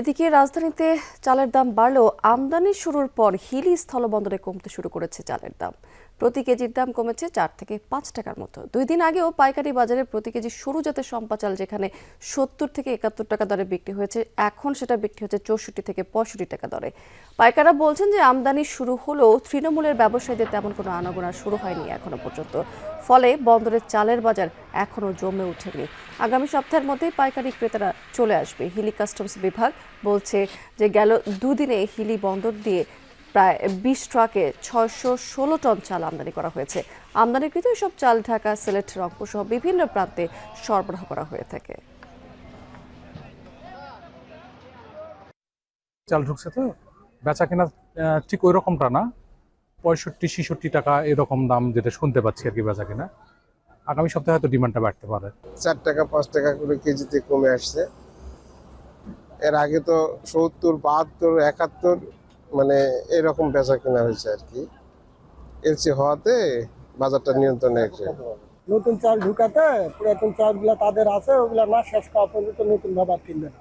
এদিকে রাজধানীতে চালের দাম বাড়লেও আমদানি শুরুর পর হিলি স্থলবন্দরে কমতে শুরু করেছে চালের দাম। প্রতি কেজির দাম কমেছে চার থেকে পাঁচ টাকার মতো। দুই দিন আগেও পাইকারি বাজারে প্রতি কেজি সরু জাতের সম্পা চাল যেখানে সত্তর থেকে একাত্তর টাকা দরে বিক্রি হয়েছে, এখন সেটা বিক্রি হচ্ছে চৌষট্টি থেকে পঁয়ষট্টি টাকা দরে। পাইকাররা বলছেন যে আমদানি শুরু হলেও তৃণমূলের ব্যবসায়ীদের তেমন কোনো আনাগোনা শুরু হয়নি এখনও পর্যন্ত। ফলে বন্দরের চালের বাজার এখনও জমে ওঠেনি। আগামী সপ্তাহের মধ্যেই পাইকারি ক্রেতারা চলে আসবে। হিলি কাস্টমস বিভাগ বলছে যে গেল দুদিনে হিলি বন্দর দিয়ে প্রায় বিশ ট্রাকে ছয়শো ষোলো টন চাল আমদানি করা হয়েছে। আমদানিকৃত এসব চাল ঢাকা সিলেট রংপুর সহ বিভিন্ন প্রান্তে সরবরাহ করা হয়ে থাকে। চাল ঢুকছে তো? বেচা কেনা আহ, ঠিক ওই রকমটা না? পঁয়ষট্টি ছেষট্টি টাকা এরকম দাম যেটা শুনতে পাচ্ছি আর কি বেচা কেনা আগামী সপ্তাহে হয়তো ডিমান্ডটা বাড়তে পারে। চার টাকা পাঁচ টাকা করে কেজিতে কমে আসছে। এর আগে তো সত্তর, বাহাত্তর, একাত্তর মানে এরকম বেচা কেনা হয়েছে আর কি। এলসি হওয়াতে বাজারটা নিয়ন্ত্রণে আছে। নতুন চাল ঢুকাতে পুরাতন চালগুলো তাদের আছে, ওগুলা না শেষ করা পর্যন্ত নতুন ভাবে কিনবে না।